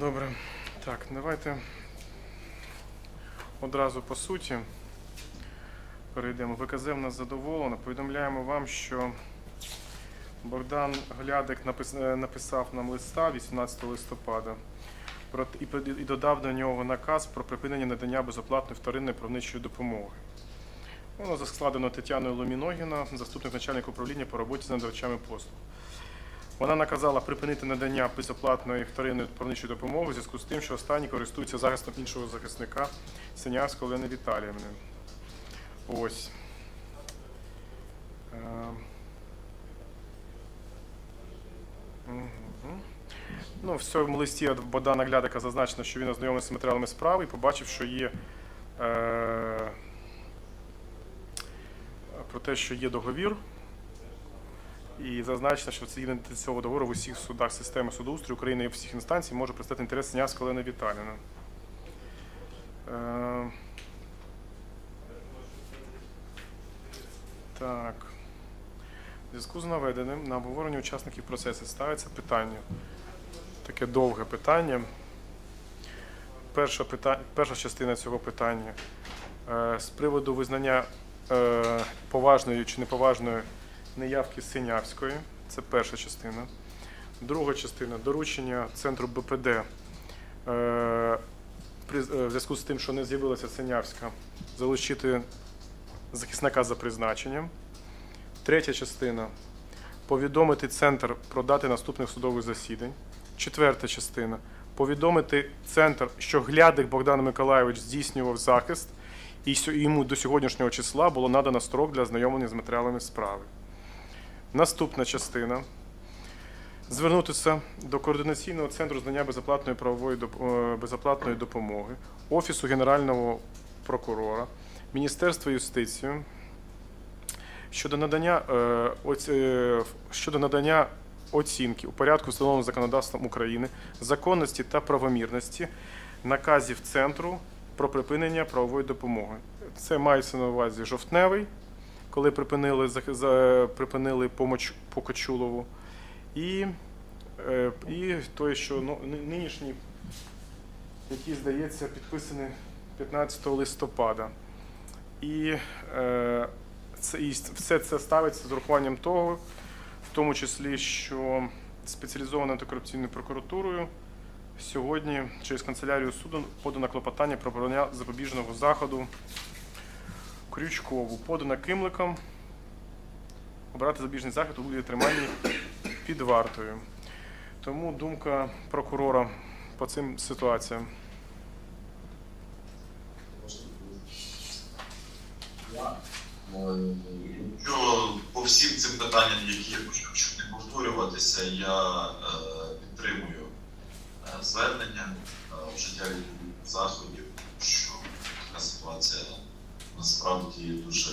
Добре. Так, давайте одразу по суті перейдемо. ВКЗ нас задоволено. Повідомляємо вам, що Богдан Глядик е, написав нам листа 18 листопада і додав до нього наказ про припинення надання безоплатної вторинної правничої допомоги. Воно складено Тетяною Ломіногіна, заступник начальника управління по роботі з надавачами послуг. Вона наказала припинити надання безоплатної вторинної правничої допомоги у зв'язку з тим, що останній користується захистом іншого захисника Синявської Олени Віталіївни. Ось. Е. Ну, в цьому листі від Богдана Глядика зазначено, що він ознайомився з матеріалами справи і побачив, що є е, про те, що є договір, і зазначено, що згідно цього договору в усіх судах системи судоустрою України і всіх інстанцій може представити інтерес Синявської Олени Віталіївни. Е, Так. В зв'язку з наведеним на обговоренні учасників процесу ставиться питання. Таке довге питання. Перша, пита... Перша частина цього питання е, з приводу визнання е, поважної чи неповажної неявки Синявської. Це перша частина. Друга частина доручення центру БПД е, е, в зв'язку з тим, що не з'явилася Синявська, залучити захисника за призначенням. Третя частина повідомити центр про дати наступних судових засідань. Четверта частина повідомити центр, що глядик Богдан Миколайович здійснював захист, і йому до сьогоднішнього числа було надано строк для ознайомлення з матеріалами справи. Наступна частина. Звернутися до координаційного центру знання безоплатної правової е, безоплатної допомоги, Офісу Генерального прокурора, Міністерства юстиції щодо надання, е, е, щодо надання оцінки у порядку, встановленого законодавством України, законності та правомірності наказів центру про припинення правової допомоги. Це мається на увазі жовтневий, коли припинили, за- припинили помоч по Кочулову, і, е, і той, що ну, нинішній, який, здається, підписаний 15 листопада. І, е, це, і все це ставиться з урахуванням того, в тому числі, що спеціалізованою антикорупційною прокуратурою сьогодні через канцелярію суду подано клопотання про обрання запобіжного заходу Крючкову, подано Кимликом обрати запобіжний захід у вигляді тримання під вартою. Тому думка прокурора по цим ситуаціям. По всім цим питанням, які я хочу не повторюватися, я е, підтримую е, звернення е, вжиття заходів, що така ситуація насправді дуже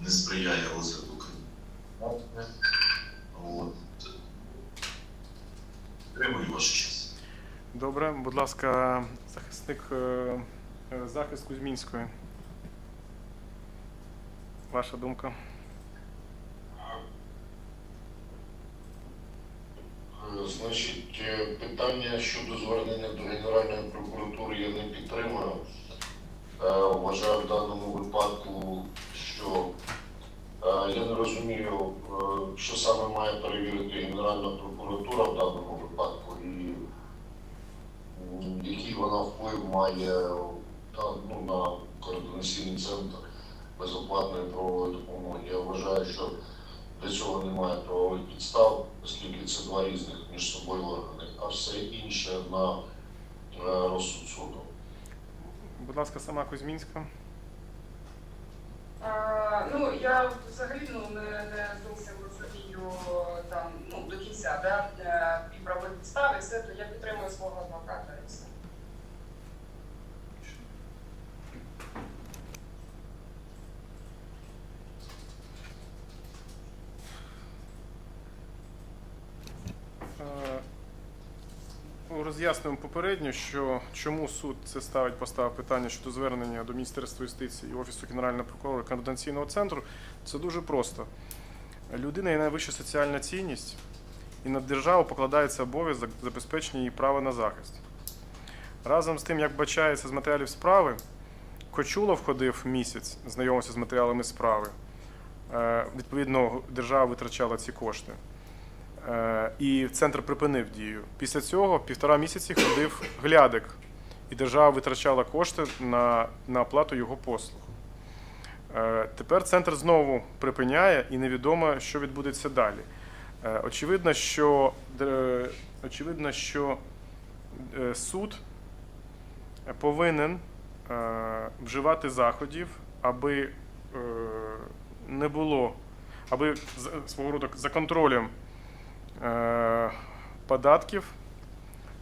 не сприяє розвитку країни. От. Підтримую вашу честь. Добре, будь ласка, захисник е, е, захист Кузьмінської. Ваша думка? Е, Значить, е, питання щодо звернення до Генеральної прокуратури я не підтримую. Е, Вважаю в даному випадку, що е, я не розумію, е, що саме має перевірити Генеральна прокуратура в даному випадку і який вона вплив має ну, на координаційний центр безоплатної правової допомоги. Я вважаю, що для цього немає правових підстав, оскільки це два різних між собою органи, а все інше на розсуд суду. Будь ласка, сама Кузьмінська. А, ну, я взагалі ну, не, не зовсім розумію там, ну, до кінця да, е, і правові підстави, і все, то я підтримую свого адвоката і все. Е, Роз'яснюємо попередньо, що чому суд це ставить, поставив питання щодо звернення до Міністерства юстиції і Офісу Генерального прокурора координаційного центру. Це дуже просто. Людина є найвища соціальна цінність, і на державу покладається обов'язок забезпечення її права на захист. Разом з тим, як бачається з матеріалів справи, Кочулов ходив місяць, знайомився з матеріалами справи. Е, Відповідно, держава витрачала ці кошти. Е, І центр припинив дію. Після цього півтора місяці ходив глядик, і держава витрачала кошти на, на оплату його послуг. Е, Тепер центр знову припиняє і невідомо, що відбудеться далі. Е, Очевидно, що, очевидно, що суд повинен вживати заходів, аби не було, аби свого роду за контролем податків,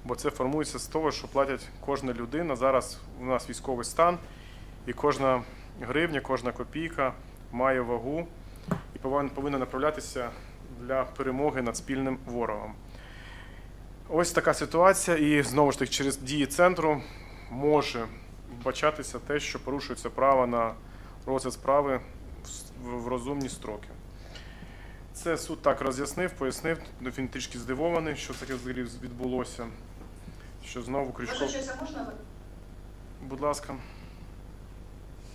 бо це формується з того, що платять кожна людина. Зараз у нас військовий стан, і кожна гривня, кожна копійка має вагу і повинна, направлятися для перемоги над спільним ворогом. Ось така ситуація, і знову ж таки через дії центру може вбачатися те, що порушується право на розгляд справи в розумні строки. Це суд так роз'яснив, пояснив. Він трішки здивований, що таке взагалі відбулося. Що знову Крючков. честь, а можна? Будь ласка.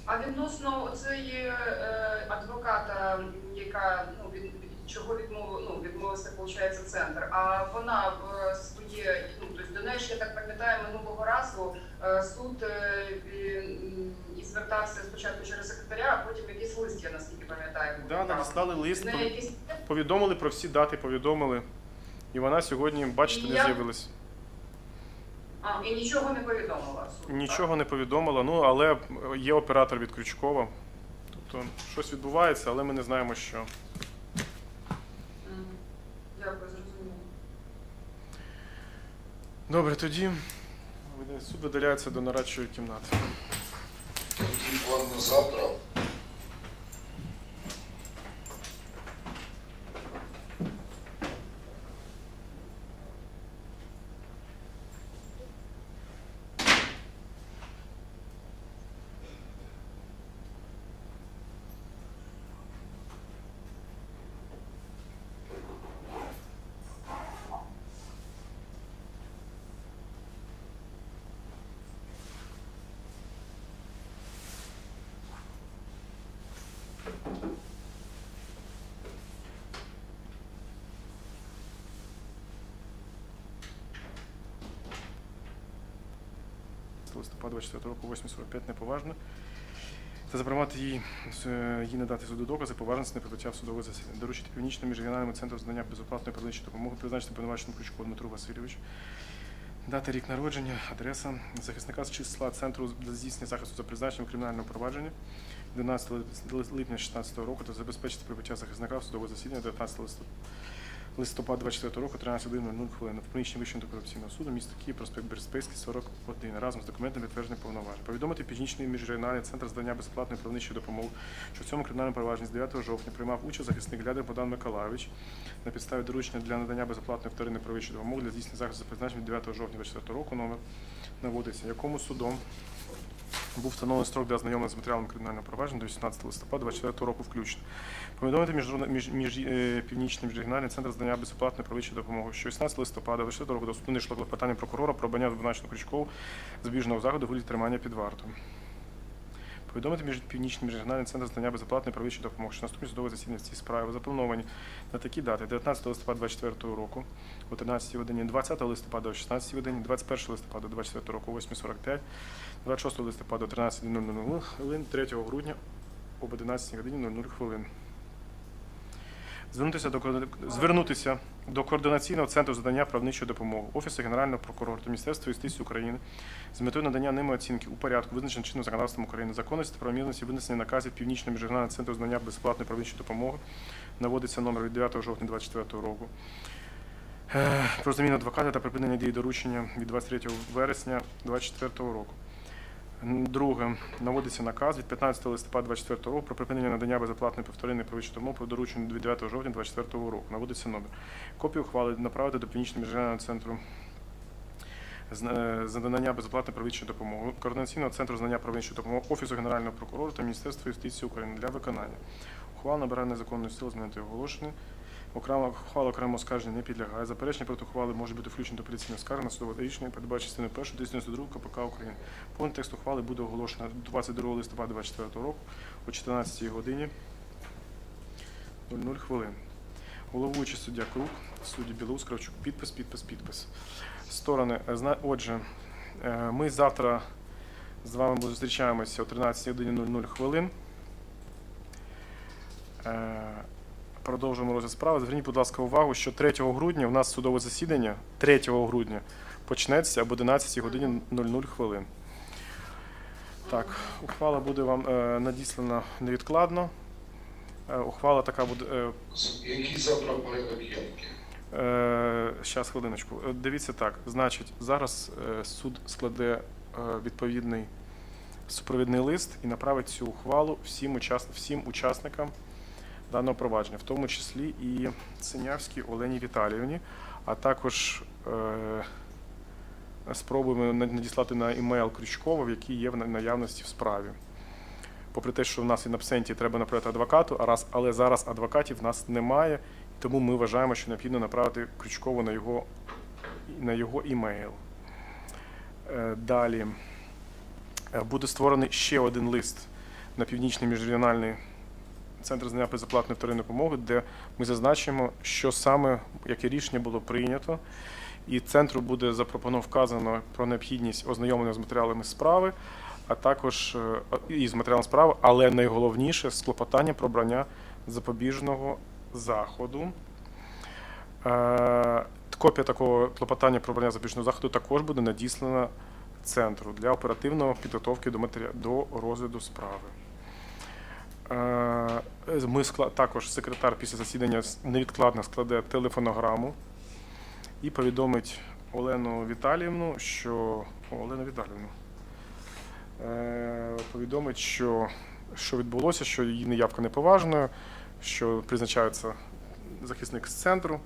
А відносно цієї е, адвоката, яка ну від, чого відмов, ну, відмовився, виходить, центр. А вона в своє, ну тобто до неї ж, я так пам'ятаю, минулого разу е, суд е, і, і звертався спочатку через секретаря, а потім якийсь лист, я наскільки пам'ятаю. Да, надіслали лист, якісь повідомили про всі дати, повідомили. І вона сьогодні, бачите, не Я- з'явилась. а, і нічого не повідомила суд. Нічого не повідомила, ну але є оператор від Крючкова. Тобто щось відбувається, але ми не знаємо, що. Мгм. Дякую, зрозуміло. Добре, тоді суд видаляється до нарадчої кімнати. Який план на завтра? Листопада 24 року 8.45 неповажно. Та запровадити е, їй надати суду докази поважності не прибуття в судове засідання. Доручити північному міжрегіональному центру знання безоплатної первинної допомоги призначити повинуваченому Крючку Дмитру Васильовичу. Дати рік народження, адреса захисника з числа центру для здійснення захисту за призначенням кримінального провадження 12 липня 2016 року та забезпечити прибуття захисника в судове засідання 19 листопада. Листопад 24 року, 13 годин 0 хвилин. В приміщенні Вищого антикорупційного суду, місто Київ, проспект Берспейський, 41, разом з документами підтверджених повноважень. Повідомити Північний міжрегіональний центр здання безплатної правничої допомоги, що в цьому кримінальному провадженні з 9 жовтня приймав участь захисник Глядер Богдан Миколайович на підставі доручення для надання безоплатної вторинної правової допомоги для здійснення захисту за призначенням 9 жовтня 24 року номер наводиться, якому судом був встановлений строк для ознайомлення з матеріалами кримінального провадження до 18 листопада 2024 року включно. Повідомити міжнародний- між, між, е, північний міжрегіональний центр здання безоплатної правичої допомоги, що 18 листопада 24 року до суду йшло клопотання прокурора про обрання обвинуваченого збіжного заходу вигляді тримання під вартою. Повідомити між північний міжрегіональний центр здання безоплатної правової допомоги, що наступні судове засідання в цій справі заплановані на такі дати 19 листопада 24 року о 13 годині, 20 листопада о 16 годині, 21 листопада 24 року о 8.45, 26 листопада о 13.00 хвилин, 3 грудня об 11 годині 00 хвилин. Звернутися до, звернутися до Координаційного центру задання правничої допомоги Офісу Генерального прокурора та Міністерства юстиції України з метою надання ними оцінки у порядку, визначеним чинним законодавством України, законності та правомірності винесення наказів Північного міжрегіонального центру знання безплатної правничої допомоги наводиться номер від 9 жовтня 2024 року. Е, Про заміну адвоката та припинення дії доручення від 23 вересня 2024 року. Друге, наводиться наказ від 15 листопада 2024 року про припинення надання безоплатної правової допомоги по дорученню від 9 жовтня 2024 року. Наводиться номер. Копію ухвали направити до Північного міжрегіонального центру з е, надання безоплатної правової допомоги, Координаційного центру знання правової допомоги, Офісу Генерального прокурора та Міністерства юстиції України для виконання. Ухвала набирає незаконної сили з моменту оголошення Окрема ухвала окремого оскарження не підлягає. Заперечення проти ухвали може бути включено до апеляційної скарги на судове рішення, передбачить частиною 1 292 КПК України. Повний текст ухвали буде оголошено 22 листопада 2024 року о 14 годині 00 хвилин. Головуючий суддя Круг, судді Білоус, Кравчук, підпис, підпис, підпис. Сторони, е, отже, е, ми завтра з вами зустрічаємося о 13 годині 00 хвилин. Продовжуємо розгляд справи. Зверніть, будь ласка, увагу, що 3 грудня у нас судове засідання 3 грудня почнеться об 11 годині 00 хвилин. Так, ухвала буде вам е, надіслана невідкладно. Е, ухвала така буде. Е, Який завтра порядок явки? Щас, хвилиночку. Дивіться так. Значить, зараз суд складе відповідний супровідний лист і направить цю ухвалу всім учасникам даного провадження, в тому числі і Синявській Олені Віталіївні, а також е, спробуємо надіслати на імейл Крючкова, в який є в наявності в справі. Попри те, що в нас і на абсенті треба направити адвокату, а раз, але зараз адвокатів в нас немає, тому ми вважаємо, що необхідно направити Крючкову на його, на його імейл. Е, Далі Е, буде створений ще один лист на північний міжрегіональний центр знання безоплатної вторинної допомоги, де ми зазначимо, що саме яке рішення було прийнято. І центру буде запропоновано вказано про необхідність ознайомлення з матеріалами справи, а також е, і з матеріалом справи, але найголовніше з клопотання про брання запобіжного заходу. Е, Копія такого клопотання про брання запобіжного заходу також буде надіслана центру для оперативної підготовки до розгляду справи. Е, Ми також секретар після засідання невідкладно складе телефонограму і повідомить Олену Віталіївну, що Олену Віталіївну. Е, Повідомить, що, що відбулося, що її неявка неповажною, що призначається захисник з центру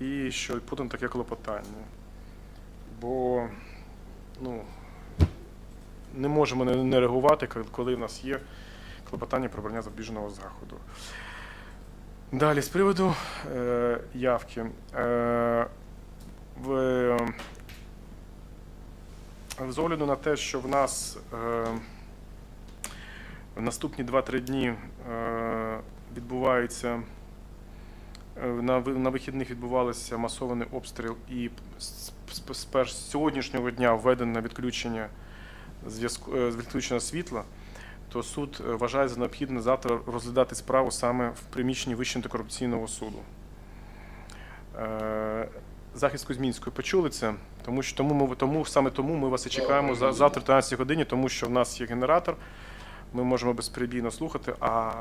і що подано таке клопотання. Бо ну, не можемо не, реагувати, коли в нас є клопотання про обрання запобіжного заходу. Далі, з приводу е, явки. Е, в, з огляду на те, що в нас е, в наступні 2-3 дні е, відбувається Е, На, на вихідних відбувався масований обстріл, і з, з сьогоднішнього дня введено відключення зв'язку е, відключення світла, то суд е, вважає за необхідне завтра розглядати справу саме в приміщенні Вищого антикорупційного суду. Е, Захист Кузьмінської почули це, тому що тому ми тому саме тому ми вас і чекаємо за завтра о 13 годині, тому що в нас є генератор. Ми можемо безперебійно слухати, а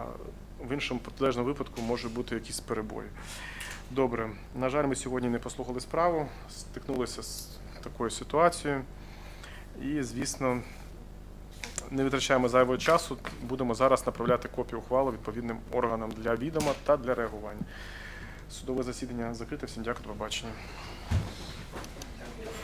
в іншому протилежному випадку може бути якісь перебої. Добре, на жаль, ми сьогодні не послухали справу, стикнулися з такою ситуацією. І, звісно, не витрачаємо зайвого часу. Будемо зараз направляти копію ухвали відповідним органам для відома та для реагування. Судове засідання закрите. Всім дякую, до побачення.